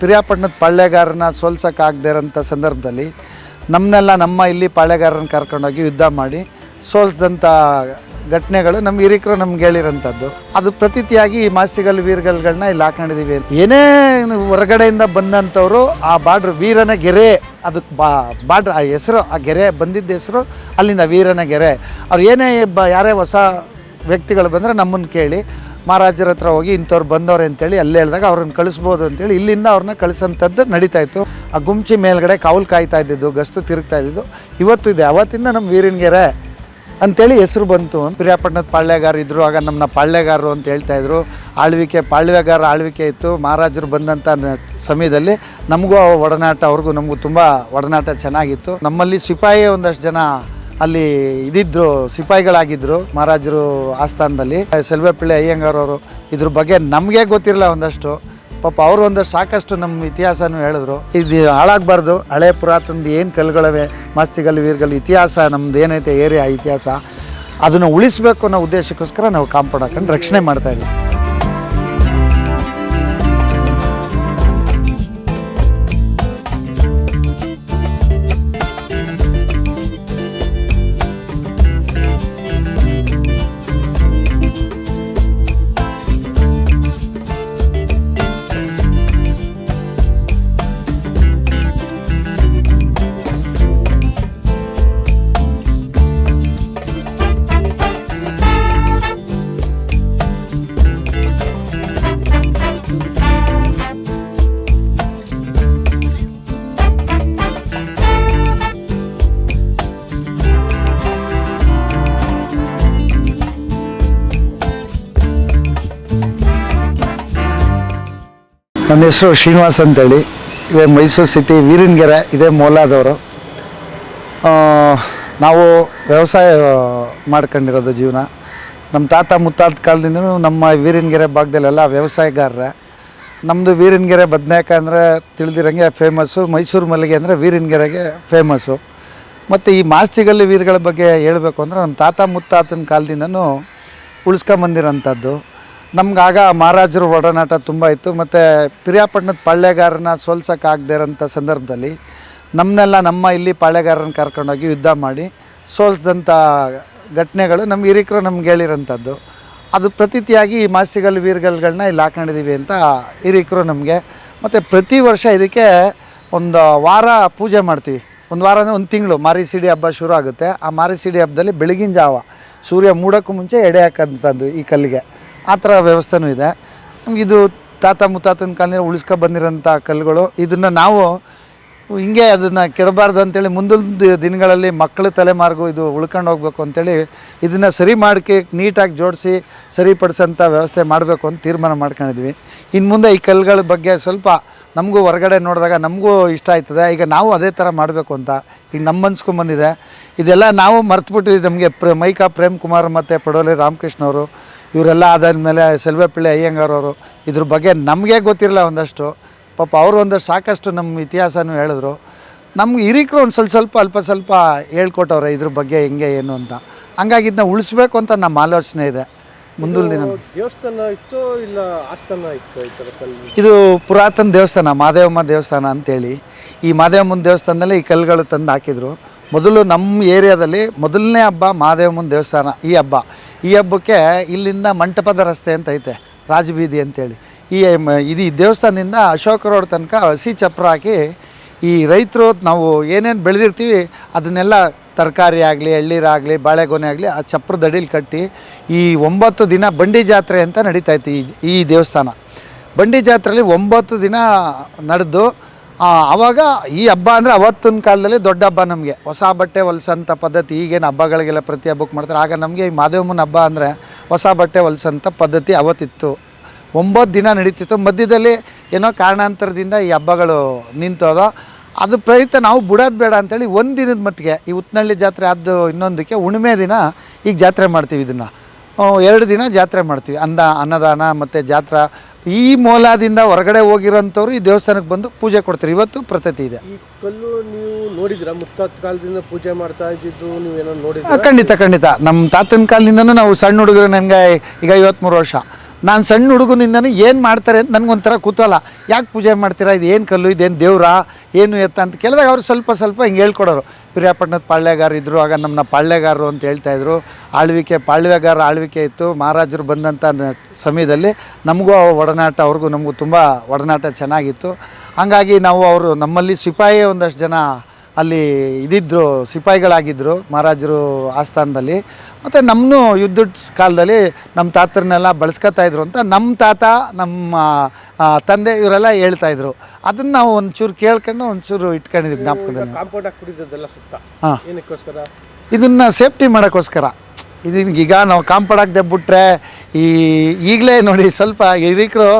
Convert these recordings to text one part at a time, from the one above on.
ಪಿರಿಯಾಪಟ್ಟಣದ ಪಾಳ್ಯಗಾರನ ಸೋಲ್ಸೋಕ್ಕಾಗದೇ ಇರೋಂಥ ಸಂದರ್ಭದಲ್ಲಿ ನಮ್ಮನ್ನೆಲ್ಲ ನಮ್ಮ ಇಲ್ಲಿ ಪಾಳ್ಯಗಾರನ ಕರ್ಕೊಂಡೋಗಿ ಯುದ್ಧ ಮಾಡಿ ಸೋಲ್ಸಿದಂಥ ಘಟನೆಗಳು ನಮ್ಮ ಹಿರಿಕರು ನಮ್ಗೆ ಹೇಳಿರೋಂಥದ್ದು. ಅದು ಪ್ರತೀತಿಯಾಗಿ ಈ ಮಾಸಿಗಲ್ ವೀರ್ಗಲ್ಗಳನ್ನ ಇಲ್ಲಿ ಹಾಕೊಂಡಿದ್ದೀವಿ ಏನೇ ಹೊರಗಡೆಯಿಂದ ಬಂದಂಥವ್ರು ಆ ಬಾಡ್ರ್ ವೀರನ ಗೆರೆ ಅದಕ್ಕೆ ಬಾ, ಬಾಡ್ರ್, ಆ ಹೆಸರು, ಆ ಗೆರೆ ಬಂದಿದ್ದ ಹೆಸರು ಅಲ್ಲಿಂದ ವೀರನ ಗೆರೆ. ಅವ್ರು ಏನೇ ಬ, ಯಾರೇ ಹೊಸ ವ್ಯಕ್ತಿಗಳು ಬಂದರೆ ನಮ್ಮನ್ನು ಕೇಳಿ ಮಹಾರಾಜರ ಹತ್ರ ಹೋಗಿ ಇಂಥವ್ರು ಬಂದವ್ರೆ ಅಂತೇಳಿ ಅಲ್ಲೇ ಹೇಳಿದಾಗ ಅವ್ರನ್ನ ಕಳಿಸ್ಬೋದು ಅಂತೇಳಿ ಇಲ್ಲಿಂದ ಅವ್ರನ್ನ ಕಳಿಸೋಂಥದ್ದು ನಡೀತಾ ಇತ್ತು. ಆ ಗುಂಚಿ ಮೇಲ್ಗಡೆ ಕಾವಲು ಕಾಯ್ತಾ ಇದ್ದಿದ್ದು, ಗಸ್ತು ತಿರುಗ್ತಾ ಇದ್ದಿದ್ದು. ಇವತ್ತು ಇದೆ. ಅವತ್ತಿಂದ ನಮ್ಮ ವೀರನ್ಗೆರೆ ಅಂತೇಳಿ ಹೆಸರು ಬಂತು. ಪಿರಿಯಾಪಟ್ಟಣದ ಪಾಳ್ಯಗಾರ ಇದ್ದರು ಆಗ ನಮ್ಮನ್ನ ಪಾಳ್ಯಗಾರರು ಅಂತ ಹೇಳ್ತಾ ಇದ್ರು. ಆಳ್ವಿಕೆ ಪಾಳ್ಯಗಾರ ಆಳ್ವಿಕೆ ಇತ್ತು. ಮಹಾರಾಜರು ಬಂದಂಥ ಸಮಯದಲ್ಲಿ ನಮಗೂ ಒಡನಾಟ, ಅವ್ರಿಗೂ ನಮಗೂ ತುಂಬ ಒಡನಾಟ ಚೆನ್ನಾಗಿತ್ತು. ನಮ್ಮಲ್ಲಿ ಸಿಪಾಯಿ ಒಂದಷ್ಟು ಜನ ಅಲ್ಲಿ ಇದಿದ್ರು, ಸಿಪಾಯಿಗಳಾಗಿದ್ರು, ಮಹಾರಾಜರು ಆಸ್ಥಾನದಲ್ಲಿ. ಸೆಲ್ವೇಪಳ್ಳಿ ಅಯ್ಯಂಗಾರ್ ಅವರು ಇದ್ರ ಬಗ್ಗೆ ನಮಗೆ ಗೊತ್ತಿರಲ್ಲ ಒಂದಷ್ಟು. ಪಾಪ ಅವರು ಒಂದಷ್ಟು ಸಾಕಷ್ಟು ನಮ್ಮ ಇತಿಹಾಸನೂ ಹೇಳಿದ್ರು. ಇದು ಹಾಳಾಗಬಾರ್ದು. ಹಳೆ ಪುರಾತನದ ಏನು ಕಲ್ಗಳವೆ? ಮಾಸ್ತಿಗಲ್ ವೀರ್ಗಲ್ ಇತಿಹಾಸ, ನಮ್ದು ಏನೈತೆ, ಏರಿಯಾ ಇತಿಹಾಸ, ಅದನ್ನು ಉಳಿಸ್ಬೇಕು ಅನ್ನೋ ಉದ್ದೇಶಕ್ಕೋಸ್ಕರ ನಾವು ಕಾಂಪೌಂಡ್ ಹಾಕೊಂಡು ರಕ್ಷಣೆ ಮಾಡ್ತಾ ಇದ್ದೀವಿ. ನನ್ನ ಹೆಸರು ಶ್ರೀನಿವಾಸ್ ಅಂತೇಳಿ. ಇದೇ ಮೈಸೂರು ಸಿಟಿ ವೀರನ್ಗೆರೆ, ಇದೇ ಮೋಲಾದವರು ನಾವು ವ್ಯವಸಾಯ ಮಾಡ್ಕೊಂಡಿರೋದು ಜೀವನ. ನಮ್ಮ ತಾತ ಮುತ್ತಾತ ಕಾಲದಿಂದ ನಮ್ಮ ವೀರನ್ಗೆರೆ ಭಾಗದಲ್ಲೆಲ್ಲ ವ್ಯವಸಾಯಗಾರರೇ. ನಮ್ಮದು ವೀರನ್ಗೆರೆ ಬದನೇಕ ಅಂದರೆ ತಿಳಿದಿರಂಗೆ ಫೇಮಸ್ಸು ಮೈಸೂರು ಮಲ್ಲಿಗೆ ಅಂದರೆ ವೀರನ್ಗೆರೆಗೆ ಫೇಮಸ್ಸು ಮತ್ತು ಈ ಮಾಸ್ತಿಗಲ್ಲಿ ವೀರಗಳ ಬಗ್ಗೆ ಹೇಳಬೇಕು ಅಂದರೆ ನಮ್ಮ ತಾತ ಮುತ್ತಾತನ ಕಾಲದಿಂದನೂ ಉಳಿಸ್ಕೊಂಬಂದಿರೋಂಥದ್ದು. ನಮ್ಗಾಗ ಮಹಾರಾಜರು ಒಡನಾಟ ತುಂಬ ಇತ್ತು, ಮತ್ತು ಪಿರಿಯಾಪಟ್ಟಣದ ಪಾಳ್ಯಗಾರನ ಸೋಲ್ಸೋಕ್ಕಾಗದೇ ಇರೋಂಥ ಸಂದರ್ಭದಲ್ಲಿ ನಮ್ಮನ್ನೆಲ್ಲ ನಮ್ಮ ಇಲ್ಲಿ ಪಾಳ್ಯಗಾರನ ಕರ್ಕೊಂಡೋಗಿ ಯುದ್ಧ ಮಾಡಿ ಸೋಲ್ಸಿದಂಥ ಘಟನೆಗಳು ನಮ್ಮ ಹಿರಿಕರು ನಮ್ಗೆ ಹೇಳಿರೋಂಥದ್ದು. ಅದು ಪ್ರತೀತಿಯಾಗಿ ಈ ಮಾಸಿಗಲ್ ವೀರ್ಗಲ್ಗಳನ್ನ ಇಲ್ಲಿ ಹಾಕೊಂಡಿದ್ದೀವಿ ಅಂತ ಹಿರಿಕರು ನಮಗೆ. ಮತ್ತು ಪ್ರತಿ ವರ್ಷ ಇದಕ್ಕೆ ಒಂದು ವಾರ ಪೂಜೆ ಮಾಡ್ತೀವಿ. ಒಂದು ವಾರ ಅಂದರೆ ಒಂದು ತಿಂಗಳು ಮಾರಿ ಸಿಡಿ ಹಬ್ಬ ಶುರು ಆಗುತ್ತೆ. ಆ ಮಾರಿ ಸಿಡಿ ಹಬ್ಬದಲ್ಲಿ ಬೆಳಗಿನ ಜಾವ ಸೂರ್ಯ ಮೂಡೋಕ್ಕೂ ಮುಂಚೆ ಎಡೆ ಹಾಕೋಂಥದ್ದು ಈ ಕಲ್ಲಿಗೆ. ಆ ಥರ ವ್ಯವಸ್ಥೆನೂ ಇದೆ. ಇದು ತಾತ ಮುತ್ತಾತನ ಕಾಲಿನ ಉಳಿಸ್ಕೊ ಬಂದಿರೋಂಥ ಕಲ್ಲುಗಳು. ಇದನ್ನು ನಾವು ಹಿಂಗೆ ಅದನ್ನು ಕೆಡಬಾರ್ದು ಅಂತೇಳಿ ಮುಂದಿನ ದಿನಗಳಲ್ಲಿ ಮಕ್ಕಳ ತಲೆಮಾರ್ಗು ಇದು ಉಳ್ಕೊಂಡು ಹೋಗ್ಬೇಕು ಅಂತೇಳಿ ಇದನ್ನು ಸರಿ ಮಾಡ್ಕೆ ನೀಟಾಗಿ ಜೋಡಿಸಿ ಸರಿಪಡಿಸೋಂಥ ವ್ಯವಸ್ಥೆ ಮಾಡಬೇಕು ಅಂತ ತೀರ್ಮಾನ ಮಾಡ್ಕೊಂಡಿದ್ವಿ. ಇನ್ನು ಮುಂದೆ ಈ ಕಲ್ಲುಗಳ ಬಗ್ಗೆ ಸ್ವಲ್ಪ ನಮಗೂ ಹೊರಗಡೆ ನೋಡಿದಾಗ ನಮಗೂ ಇಷ್ಟ ಆಯ್ತದೆ. ಈಗ ನಾವು ಅದೇ ಥರ ಮಾಡಬೇಕು ಅಂತ ಈಗ ನಮ್ಮ ಮನ್ಸ್ಕೊಂಬಂದಿದೆ ಇದೆಲ್ಲ ನಾವು ಮರ್ತುಬಿಟ್ಟಿದ್ವಿ ನಮಗೆ ಪ್ರ ಮೈಕಾ ಪ್ರೇಮ್ ಕುಮಾರ್ ಮತ್ತು ಪಡೋಲಿ ರಾಮಕೃಷ್ಣ ಅವರು ಇವರೆಲ್ಲ ಅದಾದಮೇಲೆ ಸೆಲ್ವಪಿಳ್ಳಿ ಅಯ್ಯಂಗಾರ್ ಅವರು ಇದ್ರ ಬಗ್ಗೆ ನಮಗೆ ಗೊತ್ತಿರಲ್ಲ ಒಂದಷ್ಟು. ಪಾಪ ಅವರು ಒಂದಷ್ಟು ಸಾಕಷ್ಟು ನಮ್ಮ ಇತಿಹಾಸನೂ ಹೇಳಿದ್ರು. ನಮ್ಗೆ ಹಿರಿಕರು ಒಂದು ಸ್ವಲ್ಪ ಸ್ವಲ್ಪ ಅಲ್ಪ ಸ್ವಲ್ಪ ಹೇಳ್ಕೊಟ್ಟವ್ರೆ ಇದ್ರ ಬಗ್ಗೆ ಹೆಂಗೆ ಏನು ಅಂತ. ಹಂಗಾಗಿ ಇದನ್ನ ಉಳಿಸ್ಬೇಕು ಅಂತ ನಮ್ಮ ಆಲೋಚನೆ ಇದೆ. ಮುಂದಿನ ದಿನ. ದೇವಸ್ಥಾನ ಇತ್ತು ಇಲ್ಲ ಆಸ್ಥಾನ ಇತ್ತು ಇದು ಪುರಾತನ ದೇವಸ್ಥಾನ ಮಾದೇವಮ್ಮ ದೇವಸ್ಥಾನ ಅಂತೇಳಿ. ಈ ಮಾದೇವಮ್ಮನ ದೇವಸ್ಥಾನದಲ್ಲೇ ಈ ಕಲ್ಲುಗಳು ತಂದು ಹಾಕಿದ್ರು. ಮೊದಲು ನಮ್ಮ ಏರಿಯಾದಲ್ಲಿ ಮೊದಲನೇ ಹಬ್ಬ ಮಾದೇವಮ್ಮನ ದೇವಸ್ಥಾನ, ಈ ಹಬ್ಬ. ಈ ಹಬ್ಬಕ್ಕೆ ಇಲ್ಲಿಂದ ಮಂಟಪದ ರಸ್ತೆ ಅಂತ ಐತೆ, ರಾಜಬೀದಿ ಅಂತೇಳಿ. ಈ ಇದು ಈ ದೇವಸ್ಥಾನದಿಂದ ಅಶೋಕ ರೋಡ್ ತನಕ ಹಸಿ ಚಪ್ರ ಹಾಕಿ ಈ ರೈತರು ನಾವು ಏನೇನು ಬೆಳೆದಿರ್ತೀವಿ, ಅದನ್ನೆಲ್ಲ ತರಕಾರಿ ಆಗಲಿ ಎಳ್ಳೀರಾಗಲಿ ಬಾಳೆಗೊನೆ ಆಗಲಿ, ಆ ಚಪ್ರದ ಅಡಿಲಿ ಕಟ್ಟಿ ಈ ಒಂಬತ್ತು ದಿನ ಬಂಡಿ ಜಾತ್ರೆ ಅಂತ ನಡೀತಾ ಇತ್ತು ಈ ಈ ದೇವಸ್ಥಾನ. ಬಂಡಿ ಜಾತ್ರೆಯಲ್ಲಿ ಒಂಬತ್ತು ದಿನ ನಡೆದು ಆವಾಗ ಈ ಹಬ್ಬ ಅಂದರೆ ಅವತ್ತಿನ ಕಾಲದಲ್ಲಿ ದೊಡ್ಡ ಹಬ್ಬ ನಮಗೆ. ಹೊಸ ಬಟ್ಟೆ ಹೊಲ್ಸೋಂಥ ಪದ್ಧತಿ, ಈಗೇನು ಹಬ್ಬಗಳಿಗೆಲ್ಲ ಪ್ರತಿ ಹಬ್ಬಕ್ಕೆ ಮಾಡ್ತಾರೆ. ಆಗ ನಮಗೆ ಈ ಮಾದೇವಮ್ಮನ ಹಬ್ಬ ಅಂದರೆ ಹೊಸ ಬಟ್ಟೆ ಹೊಲ್ಸೋಂಥ ಪದ್ಧತಿ ಅವತ್ತಿತ್ತು. ಒಂಬತ್ತು ದಿನ ನಡೀತಿತ್ತು. ಮಧ್ಯದಲ್ಲಿ ಏನೋ ಕಾರಣಾಂತರದಿಂದ ಈ ಹಬ್ಬಗಳು ನಿಂತೋದು. ಅದು ಪ್ರಯುಕ್ತ ನಾವು ಬಿಡೋದು ಬೇಡ ಅಂತೇಳಿ ಒಂದು ದಿನದ ಮಟ್ಟಿಗೆ ಈ ಉತ್ನಳ್ಳಿ ಜಾತ್ರೆ ಆದ್ದು ಇನ್ನೊಂದಕ್ಕೆ ಹುಣ್ಮೆ ದಿನ ಈಗ ಜಾತ್ರೆ ಮಾಡ್ತೀವಿ ಇದನ್ನು. ಎರಡು ದಿನ ಜಾತ್ರೆ ಮಾಡ್ತೀವಿ. ಅನ್ನ ಅನ್ನದಾನ ಮತ್ತು ಜಾತ್ರಾ ಈ ಮೂಲದಿಂದ ಹೊರಗಡೆ ಹೋಗಿರೋಂಥವ್ರು ಈ ದೇವಸ್ಥಾನಕ್ಕೆ ಬಂದು ಪೂಜೆ ಕೊಡ್ತಾರೆ. ಇವತ್ತು ಪ್ರತತಿ ಇದೆ. ಈ ಕಲ್ಲು ನೀವು ನೋಡಿದಿರಾ? ಕಾಲದಿಂದ ಪೂಜೆ ಮಾಡ್ತಾ ಇದ್ದಿದ್ದು ನೀವೇನೋ ಆ, ನೋಡಿದ್ರ ಖಂಡಿತ ಖಂಡಿತ. ನಮ್ಮ ತಾತನ ಕಾಲದಿಂದ ನಾವು ಸಣ್ಣ ಹುಡುಗರು ನನಗೆ ಈಗ ಐವತ್ತ್ಮೂರು ವರ್ಷ. ನಾನು ಸಣ್ಣ ಹುಡುಗನಿಂದ ಏನು ಮಾಡ್ತಾರೆ ಅಂತ ನನಗೊಂಥರ ಕುತೂಹಲ ಯಾಕೆ ಪೂಜೆ ಮಾಡ್ತೀರಾ? ಇದು ಏನು ಕಲ್ಲು? ಇದೇನು ದೇವ್ರಾ? ಏನು ಎತ್ತ? ಅಂತ ಕೇಳಿದಾಗ ಅವ್ರು ಸ್ವಲ್ಪ ಸ್ವಲ್ಪ ಹಿಂಗೆ ಹೇಳ್ಕೊಡೋರು. ಪಿರಿಯಾಪಟ್ಟಣದ ಪಾಳ್ಯಗಾರ ಇದ್ದರು ಆಗ ನಮ್ಮನ್ನ ಪಾಳ್ಯಗಾರರು ಅಂತ ಹೇಳ್ತಾಯಿದ್ರು ಆಳ್ವಿಕೆ ಪಾಳ್ಯಗಾರ ಆಳ್ವಿಕೆ ಇತ್ತು. ಮಹಾರಾಜರು ಬಂದಂಥ ಸಮಯದಲ್ಲಿ ನಮಗೂ ಒಡನಾಟ, ಅವ್ರಿಗೂ ನಮಗೂ ತುಂಬ ಒಡನಾಟ ಚೆನ್ನಾಗಿತ್ತು. ಹಾಗಾಗಿ ನಾವು ಅವರು ನಮ್ಮಲ್ಲಿ ಸಿಪಾಯಿ ಒಂದಷ್ಟು ಜನ ಅಲ್ಲಿ ಇದಿದ್ರು ಸಿಪಾಯಿಗಳಾಗಿದ್ದರು ಮಹಾರಾಜರು ಆಸ್ಥಾನದಲ್ಲಿ. ಮತ್ತು ನಮ್ಮನ್ನು ಯುದ್ಧದ ಕಾಲದಲ್ಲಿ ನಮ್ಮ ತಾತರನ್ನೆಲ್ಲ ಬಳಸ್ಕೊತಾ ಇದ್ರು ಅಂತ ನಮ್ಮ ತಾತ ನಮ್ಮ ತಂದೆ ಇವರೆಲ್ಲ ಹೇಳ್ತಾ ಇದ್ರು. ಅದನ್ನು ನಾವು ಒಂಚೂರು ಕೇಳ್ಕೊಂಡು ಒಂಚೂರು ಇಟ್ಕೊಂಡಿದ್ವಿ ಜ್ಞಾಪಕದಲ್ಲಿ. ಸುತ್ತ. ಹಾಂ. ಏನಕ್ಕೋಸ್ಕರ? ಇದನ್ನು ಸೇಫ್ಟಿ ಮಾಡೋಕ್ಕೋಸ್ಕರ. ಇದನ್ಗೆ ಈಗ ನಾವು ಕಾಂಪೌಂಡ್ ಹಾಕ್ದೆ ಬಿಟ್ರೆ ಈ ಈಗಲೇ ನೋಡಿ ಸ್ವಲ್ಪ ಹಿರಿಕರು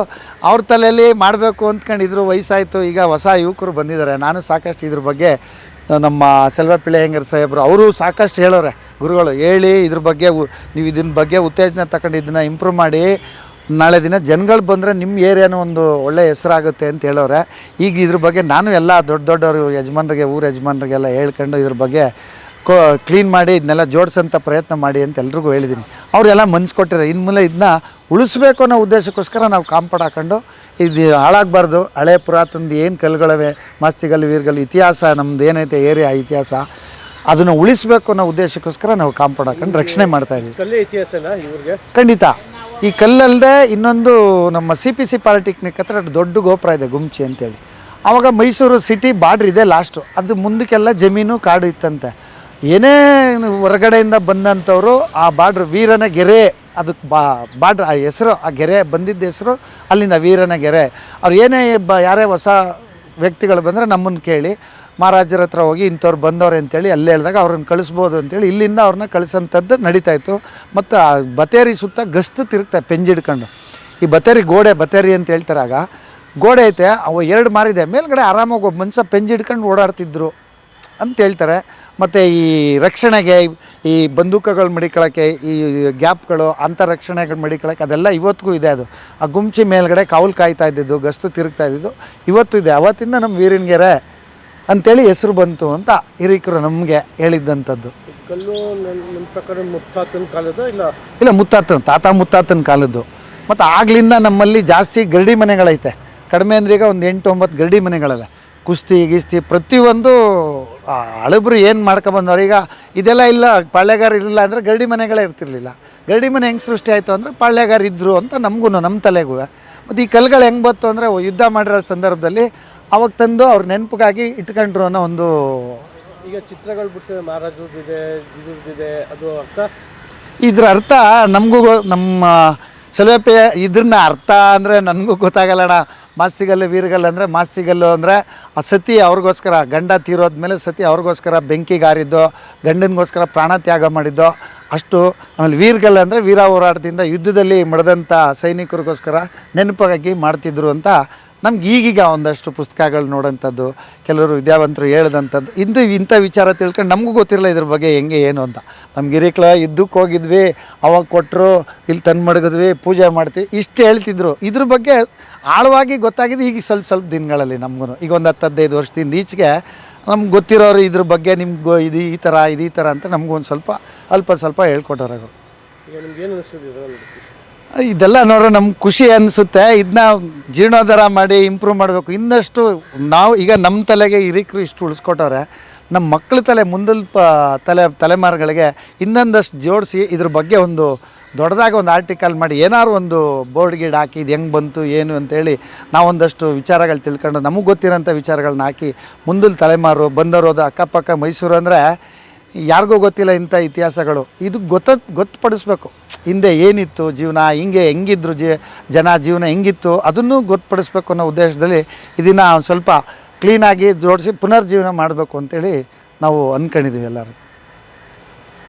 ಅವ್ರ ತಲೆಯಲ್ಲಿ ಮಾಡಬೇಕು ಅಂದ್ಕೊಂಡಿದ್ರು ವಯಸ್ಸಾಯಿತು ಈಗ ಹೊಸ ಯುವಕರು ಬಂದಿದ್ದಾರೆ. ನಾನು ಸಾಕಷ್ಟು ಇದ್ರ ಬಗ್ಗೆ ನಮ್ಮ ಸೆಲ್ವ ಹೆಂಗರ್ ಸಾಹೇಬರು, ಅವರು ಸಾಕಷ್ಟು ಹೇಳೋರೆ. ಗುರುಗಳು, ಹೇಳಿ ಇದ್ರ ಬಗ್ಗೆ ನೀವು ಇದನ್ನ ಬಗ್ಗೆ ಉತ್ತೇಜನ ತಗೊಂಡು ಇದನ್ನು ಇಂಪ್ರೂವ್ ಮಾಡಿ, ನಾಳೆ ದಿನ ಜನಗಳು ಬಂದರೆ ನಿಮ್ಮ ಏರಿಯಾನೂ ಒಂದು ಒಳ್ಳೆ ಹೆಸರಾಗುತ್ತೆ ಅಂತ ಹೇಳೋರೆ. ಈಗ ಇದ್ರ ಬಗ್ಗೆ ನಾನು ಎಲ್ಲ ದೊಡ್ಡ ದೊಡ್ಡವರು ಯಜಮಾನ್ರಿಗೆ, ಊರ ಯಜಮಾನ್ರಿಗೆಲ್ಲ ಹೇಳ್ಕೊಂಡು ಇದ್ರ ಬಗ್ಗೆ ಕೋ ಕ್ಲೀನ್ ಮಾಡಿ ಇದನ್ನೆಲ್ಲ ಜೋಡಿಸೋಂಥ ಪ್ರಯತ್ನ ಮಾಡಿ ಅಂತ ಎಲ್ರಿಗೂ ಹೇಳಿದ್ದೀನಿ. ಅವರೆಲ್ಲ ಮನ್ಸು ಕೊಟ್ಟಿದ್ದಾರೆ ಇನ್ಮೇಲೆ ಇದನ್ನ ಉಳಿಸ್ಬೇಕು ಅನ್ನೋ ಉದ್ದೇಶಕ್ಕೋಸ್ಕರ ನಾವು ಕಾಂಪೌಂಡ್ ಹಾಕೊಂಡು ಇದು ಹಾಳಾಗಬಾರ್ದು. ಹಳೆ ಪುರಾತನದ ಏನು ಕಲ್ಗಳವೆ ಮಾಸ್ತಿಗಲ್ಲು ವೀರ್ಗಲ್ಲು ಇತಿಹಾಸ ನಮ್ದು ಏನೈತೆ ಏರಿಯಾ ಇತಿಹಾಸ ಅದನ್ನು ಉಳಿಸ್ಬೇಕು ಅನ್ನೋ ಉದ್ದೇಶಕ್ಕೋಸ್ಕರ ನಾವು ಕಾಂಪೌಂಡ್ ಹಾಕೊಂಡು ರಕ್ಷಣೆ ಮಾಡ್ತಾ ಇದ್ದೀವಿ ಖಂಡಿತ. ಈ ಕಲ್ಲಲ್ಲದೆ ಇನ್ನೊಂದು ನಮ್ಮ ಸಿ ಪಿ ಸಿ ಪಾಲಿಟೆಕ್ನಿಕ್ ಹತ್ರ ದೊಡ್ಡ ಗೋಪುರ ಇದೆ ಗುಮ್ಚಿ ಅಂತೇಳಿ. ಆವಾಗ ಮೈಸೂರು ಸಿಟಿ ಬಾರ್ಡ್ರ್ ಇದೆ ಲಾಸ್ಟು ಅದು ಮುಂದಕ್ಕೆಲ್ಲ ಜಮೀನು ಕಾಡು ಇತ್ತಂತೆ. ಏನೇ ಹೊರಗಡೆಯಿಂದ ಬಂದಂಥವರು ಆ ಬಾಡ್ರ್ ವೀರನ ಗೆರೆ ಅದಕ್ಕೆ ಬಾ, ಬಾಡ್ರ್, ಆ ಹೆಸರು, ಆ ಗೆರೆ ಬಂದಿದ್ದ ಹೆಸರು ಅಲ್ಲಿಂದ ವೀರನ ಗೆರೆ. ಅವ್ರು ಏನೇ ಬ, ಯಾರೇ ಹೊಸ ವ್ಯಕ್ತಿಗಳು ಬಂದರೆ ನಮ್ಮನ್ನು ಕೇಳಿ, ಮಹಾರಾಜರ ಹತ್ರ ಹೋಗಿ ಇಂಥವ್ರು ಬಂದವ್ರೆ ಅಂತೇಳಿ ಅಲ್ಲೇ ಹೇಳಿದಾಗ ಅವ್ರನ್ನ ಕಳಿಸ್ಬೋದು ಅಂತೇಳಿ ಇಲ್ಲಿಂದ ಅವ್ರನ್ನ ಕಳಿಸೋಂಥದ್ದು ನಡೀತಾ ಇತ್ತು ಮತ್ತು ಆ ಬತೇರಿ ಸುತ್ತ ಗಸ್ತು ತಿರುಗ್ತಾ ಪೆಂಜಿಡ್ಕೊಂಡು ಈ ಬತೇರಿ ಗೋಡೆ, ಬತೇರಿ ಅಂತ ಹೇಳ್ತಾರಾಗ ಗೋಡೆ ಐತೆ, ಅವು ಎರಡು ಮಾರಿದೆ. ಮೇಲ್ಗಡೆ ಆರಾಮಾಗಿ ಒಬ್ಬ ಮನುಷ್ಯ ಪೆಂಜಿಡ್ಕೊಂಡು ಓಡಾಡ್ತಿದ್ರು ಅಂತ ಹೇಳ್ತಾರೆ. ಮತ್ತು ಈ ರಕ್ಷಣೆಗೆ ಈ ಬಂದೂಕಗಳು ಮಡಿಕೊಳ್ಳೋಕ್ಕೆ ಈ ಗ್ಯಾಪ್ಗಳು ಅಂಥ ರಕ್ಷಣೆಗಳು ಮಡಿಕೊಳ್ಳೋಕೆ ಅದೆಲ್ಲ ಇವತ್ತಿಗೂ ಇದೆ ಅದು. ಆ ಗುಂಚಿ ಮೇಲ್ಗಡೆ ಕಾವಲು ಕಾಯ್ತಾ ಇದ್ದಿದ್ದು ಗಸ್ತು ತಿರುಗ್ತಾ ಇದ್ದಿದ್ದು ಇವತ್ತು ಇದೆ. ಅವತ್ತಿಂದ ನಮ್ಮ ವೀರನ್ಗೆರೆ ಅಂತೇಳಿ ಹೆಸರು ಬಂತು ಅಂತ ಹಿರಿಕರು ನಮಗೆ ಹೇಳಿದ್ದಂಥದ್ದು. ಇಲ್ಲ? ಇಲ್ಲ ಮುತ್ತಾತನ ತಾತ ಮುತ್ತಾತನ ಕಾಲದ್ದು. ಮತ್ತು ಆಗ್ಲಿಂದ ನಮ್ಮಲ್ಲಿ ಜಾಸ್ತಿ ಗರಡಿ ಮನೆಗಳೈತೆ. ಕಡಿಮೆ ಅಂದ್ರೆ ಈಗ ಒಂದು ಎಂಟು ಒಂಬತ್ತು ಗರಡಿ ಮನೆಗಳಿವೆ. ಕುಸ್ತಿ ಗಿಸ್ತಿ ಪ್ರತಿಯೊಂದು ಹಳಬ್ರು ಏನು ಮಾಡ್ಕೊಬಂದವ್ರು? ಈಗ ಇದೆಲ್ಲ ಇಲ್ಲ ಪಾಳ್ಯಗಾರ ಇರಲಿಲ್ಲ ಅಂದರೆ ಗರಡಿ ಮನೆಗಳೇ ಇರ್ತಿರ್ಲಿಲ್ಲ. ಗರಡಿ ಮನೆ ಹೆಂಗೆ ಸೃಷ್ಟಿ ಆಯಿತು ಅಂದರೆ ಪಾಳ್ಯಗಾರ ಇದ್ದರು ಅಂತ ನಮಗೂ ನಮ್ಮ ತಲೆಗೂ. ಮತ್ತು ಈ ಕಲ್ಗಳು ಹೆಂಗೆ ಬಂತು ಅಂದರೆ ಯುದ್ಧ ಮಾಡಿರೋ ಸಂದರ್ಭದಲ್ಲಿ ಅವಾಗ ತಂದು ಅವ್ರ ನೆನಪಿಗಾಗಿ ಇಟ್ಕೊಂಡ್ರು ಅನ್ನೋ ಒಂದು ಈಗ ಚಿತ್ರಗಳು ಬಿಟ್ಟು ಮಹಾರಾಜರದ್ದಿದೆ ಇದ್ರದ್ದಿದೆ ಅದು ಅರ್ಥ? ಇದ್ರ ಅರ್ಥ ನಮಗೂ ನಮ್ಮ ಸಲಪೆ ಇದ್ರನ್ನ ಅರ್ಥ ಅಂದರೆ ನನಗೂ ಗೊತ್ತಾಗಲ್ಲಣ್ಣ. ಮಾಸ್ತಿಗಲ್ಲು, ವೀರಗಲ್ಲು ಅಂದರೆ ಮಾಸ್ತಿಗಲ್ಲು ಅಂದರೆ ಆ ಸತಿ ಅವ್ರಿಗೋಸ್ಕರ ಗಂಡ ತೀರೋದ್ಮೇಲೆ ಸತಿ ಅವ್ರಿಗೋಸ್ಕರ ಬೆಂಕಿಗಾರಿದ್ದು, ಗಂಡನಿಗೋಸ್ಕರ ಪ್ರಾಣ ತ್ಯಾಗ ಮಾಡಿದ್ದು, ಅಷ್ಟು ಆಮೇಲೆ ವೀರಗಲ್ಲು ಅಂದರೆ ವೀರ ಹೋರಾಟದಿಂದ ಯುದ್ಧದಲ್ಲಿ ಮಡಿದಂಥ ಸೈನಿಕರಿಗೋಸ್ಕರ ನೆನಪಾಗಿ ಮಾಡ್ತಿದ್ರು ಅಂತ ನಮ್ಗೆ ಈಗೀಗ ಒಂದಷ್ಟು ಪುಸ್ತಕಗಳು ನೋಡೋಂಥದ್ದು, ಕೆಲವರು ವಿದ್ಯಾವಂತರು ಹೇಳ್ದಂಥದ್ದು, ಇಂದು ಇಂಥ ವಿಚಾರ ತಿಳ್ಕೊಂಡು ನಮಗೂ ಗೊತ್ತಿರಲ್ಲ ಇದ್ರ ಬಗ್ಗೆ ಹೆಂಗೆ, ಏನು ಅಂತ. ನಮ್ಗೆ ಹಿರಿಕ್ಳ ಇದ್ದಕ್ಕೆ ಹೋಗಿದ್ವಿ, ಅವಾಗ ಕೊಟ್ಟರು ಇಲ್ಲಿ ತಂದು ಮಡಗಿದ್ವಿ, ಪೂಜೆ ಮಾಡ್ತೀವಿ, ಇಷ್ಟು ಹೇಳ್ತಿದ್ರು. ಇದ್ರ ಬಗ್ಗೆ ಆಳವಾಗಿ ಗೊತ್ತಾಗಿದೆ ಈಗ ಸ್ವಲ್ಪ ಸ್ವಲ್ಪ ದಿನಗಳಲ್ಲಿ ನಮಗೂ ಈಗ ಒಂದು ಹತ್ತು ಹದಿನೈದು ವರ್ಷದಿಂದ ಈಚೆಗೆ ನಮ್ಗೆ ಗೊತ್ತಿರೋರು ಇದ್ರ ಬಗ್ಗೆ ನಿಮ್ಗೆ ಇದು ಈ ಥರ, ಇದು ಈ ಥರ ಅಂತ ನಮಗೂ ಒಂದು ಸ್ವಲ್ಪ, ಅಲ್ಪ ಸ್ವಲ್ಪ ಹೇಳ್ಕೊಟ್ಟವ್ರು ಇದೆಲ್ಲ ನೋಡ್ರೆ ನಮ್ಗೆ ಖುಷಿ ಅನಿಸುತ್ತೆ. ಇದನ್ನ ಜೀರ್ಣೋದ್ಧಾರ ಮಾಡಿ ಇಂಪ್ರೂವ್ ಮಾಡಬೇಕು. ಇನ್ನಷ್ಟು ನಾವು ಈಗ ನಮ್ಮ ತಲೆಗೆ ಹಿರಿಕರು ಇಷ್ಟು ಉಳಿಸ್ಕೊಟ್ಟವ್ರೆ ನಮ್ಮ ಮಕ್ಕಳ ತಲೆ ಮುಂದಲ್ ಪ ತಲೆ, ತಲೆಮಾರುಗಳಿಗೆ ಇನ್ನೊಂದಷ್ಟು ಜೋಡಿಸಿ ಇದ್ರ ಬಗ್ಗೆ ಒಂದು ದೊಡ್ಡದಾಗಿ ಒಂದು ಆರ್ಟಿಕಲ್ ಮಾಡಿ, ಏನಾದ್ರು ಒಂದು ಬೋರ್ಡ್ ಗೀಡ್ ಹಾಕಿ ಇದು ಹೆಂಗೆ ಬಂತು, ಏನು ಅಂತೇಳಿ ನಾವೊಂದಷ್ಟು ವಿಚಾರಗಳು ತಿಳ್ಕೊಂಡು ನಮಗೆ ಗೊತ್ತಿರೋಂಥ ವಿಚಾರಗಳನ್ನ ಹಾಕಿ ಮುಂದಲ್ ತಲೆಮಾರು ಬಂದವರು ಹೋದ್ರೆ, ಅಕ್ಕಪಕ್ಕ ಮೈಸೂರು ಅಂದರೆ ಯಾರಿಗೂ ಗೊತ್ತಿಲ್ಲ ಇಂಥ ಇತಿಹಾಸಗಳು. ಇದು ಗೊತ್ತ, ಗೊತ್ತುಪಡಿಸ್ಬೇಕು. ಹಿಂದೆ ಏನಿತ್ತು ಜೀವನ, ಹಿಂಗೆ ಹೆಂಗಿದ್ರು ಜೀ, ಜನ ಜೀವನ ಹೆಂಗಿತ್ತು ಅದನ್ನು ಗೊತ್ತುಪಡಿಸ್ಬೇಕು ಅನ್ನೋ ಉದ್ದೇಶದಲ್ಲಿ ಇದನ್ನು ಒಂದು ಸ್ವಲ್ಪ ಕ್ಲೀನಾಗಿ ಜೋಡಿಸಿ ಪುನರ್ಜೀವನ ಮಾಡಬೇಕು ಅಂತೇಳಿ ನಾವು ಅಂದ್ಕೊಂಡಿದ್ದೀವಿ ಎಲ್ಲರೂ.